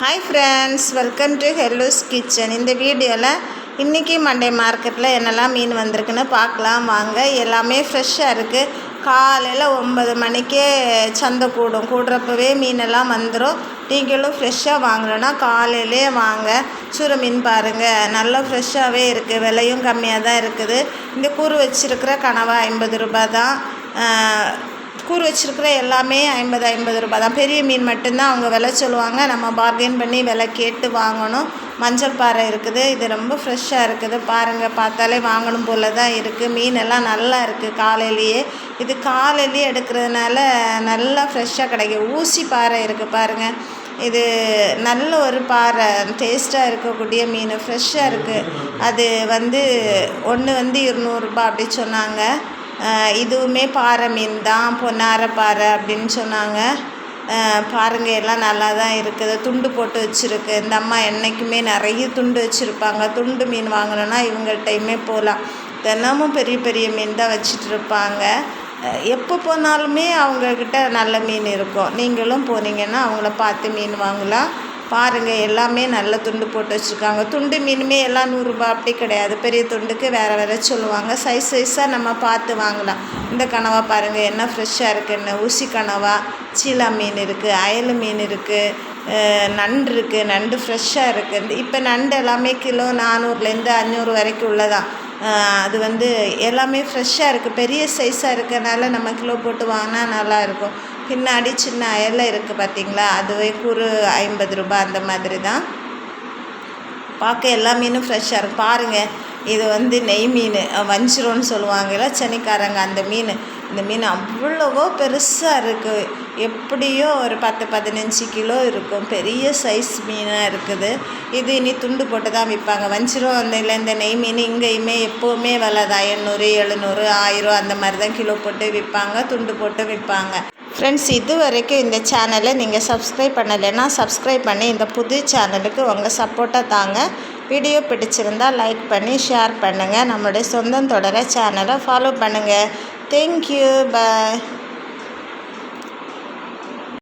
Hi friends welcome to Hellu's kitchen இந்த வீடியோவில் இன்றைக்கி மண்டே மார்க்கெட்டில் என்னெல்லாம் மீன் வந்திருக்குன்னு பார்க்கலாம். வாங்க எல்லாமே ஃப்ரெஷ்ஷாக இருக்குது காலையில் ஒம்பது மணிக்கே சந்தை கூடும். கூடுறப்பவே மீனெல்லாம் வந்துடும் நீங்களும் ஃப்ரெஷ்ஷாக வாங்கணுன்னா காலையிலே வாங்க. சுறு மீன் பாருங்கள் நல்லா ஃப்ரெஷ்ஷாகவே இருக்குது விலையும் கம்மியாக தான் இருக்குது. இந்த கூறு வச்சுருக்கிற கனவா ஐம்பது ரூபாய் தான் கூறு வச்சுருக்கிற எல்லாமே ஐம்பது ஐம்பது ரூபாய் தான். பெரிய மீன் மட்டும்தான் அவங்க விலை சொல்லுவாங்க. நம்ம பார்கெயின் பண்ணி விலை கேட்டு வாங்கணும். மஞ்சள் பாறை இருக்குது. இது ரொம்ப ஃப்ரெஷ்ஷாக இருக்குது. பாருங்கள் பார்த்தாலே வாங்கணும் போல தான் இருக்குது மீன் எல்லாம் நல்லா இருக்குது காலையிலேயே. இது காலையிலேயே எடுக்கிறதுனால நல்லா ஃப்ரெஷ்ஷாக கிடைக்கும். ஊசி பாறை இருக்குது பாருங்கள் இது நல்ல ஒரு பாறை. டேஸ்ட்டாக இருக்கக்கூடிய மீன். ஃப்ரெஷ்ஷாக இருக்குது அது வந்து ஒன்று வந்து இருநூறுபா அப்படி சொன்னாங்க. இதுவுமே பாறை மீன் தான் பொன்னார பாறை அப்படின்னு சொன்னாங்க. பாருங்கள் பாருங்க எல்லாம் நல்லா தான் இருக்குது. துண்டு போட்டு வச்சுருக்கு. இந்த அம்மா என்றைக்குமே நிறைய துண்டு வச்சுருப்பாங்க. துண்டு மீன் வாங்கணுன்னா இவங்கள்ட்டையுமே போகலாம். தினமும் பெரிய பெரிய மீன் தான் வச்சிட்டு இருப்பாங்க. எப்போ போனாலுமே அவங்கக்கிட்ட நல்ல மீன் இருக்கும். நீங்களும் போனீங்கன்னா அவங்கள பார்த்து மீன் வாங்கலாம். பாருங்கள் எல்லாமே நல்ல துண்டு போட்டு வச்சுருக்காங்க. துண்டு மீனுமே எல்லாம் நூறுரூபா அப்படி கிடையாது. பெரிய துண்டுக்கு வேறு வேறு சொல்லுவாங்க. சைஸ் சைஸாக நம்ம பார்த்து வாங்கலாம். இந்த கனவா பாருங்கள் என்ன ஃப்ரெஷ்ஷாக இருக்குன்னு ஊசி கனவா? சீலா மீன் இருக்குது அயல் மீன் இருக்குது நண்டு இருக்குது நண்டு ஃப்ரெஷ்ஷாக இருக்குது இப்போ நண்டு எல்லாமே கிலோ நானூறுலேருந்து அஞ்சூறு வரைக்கும் உள்ளதான் அது வந்து எல்லாமே ஃப்ரெஷ்ஷாக இருக்குது பெரிய சைஸாக இருக்கிறனால நம்ம கிலோ போட்டு வாங்கினா நல்லா இருக்கும். பின்னாடி சின்ன அயலை இருக்குது பார்த்தீங்களா அதுவே குறு ஐம்பது ரூபாய் அந்த மாதிரி தான் பார்க்க எல்லா மீனும் ஃப்ரெஷ்ஷாக இருக்கும் பாருங்கள் இது வந்து நெய் மீன். வஞ்சிரம்னு சொல்லுவாங்கல்ல சென்னைக்காரங்க அந்த மீன். இந்த மீன் அவ்வளவோ பெருசாக இருக்குது எப்படியோ ஒரு பத்து பதினஞ்சு கிலோ இருக்கும். பெரிய சைஸ் மீனாக இருக்குது. இது இனி துண்டு போட்டு தான் விற்பாங்க வஞ்சிரம் அந்த இல்லை இந்த நெய் மீன் இங்கேயுமே எப்போவுமே விலை தான் எண்ணூறு எழுநூறு ஆயிரம் அந்த மாதிரி தான் கிலோ போட்டு விற்பாங்க துண்டு போட்டு விற்பாங்க ஃப்ரெண்ட்ஸ் இது வரைக்கும் இந்த சேனலை நீங்கள் சப்ஸ்கிரைப் பண்ணலைன்னா சப்ஸ்கிரைப் பண்ணி இந்த புது சேனலுக்கு உங்கள் சப்போர்ட்டை தாங்க. வீடியோ பிடிச்சிருந்தால் லைக் பண்ணி ஷேர் பண்ணுங்கள் நம்மளுடைய சொந்தம் தொடர சேனலை ஃபாலோ பண்ணுங்கள் தேங்க்யூ பாய்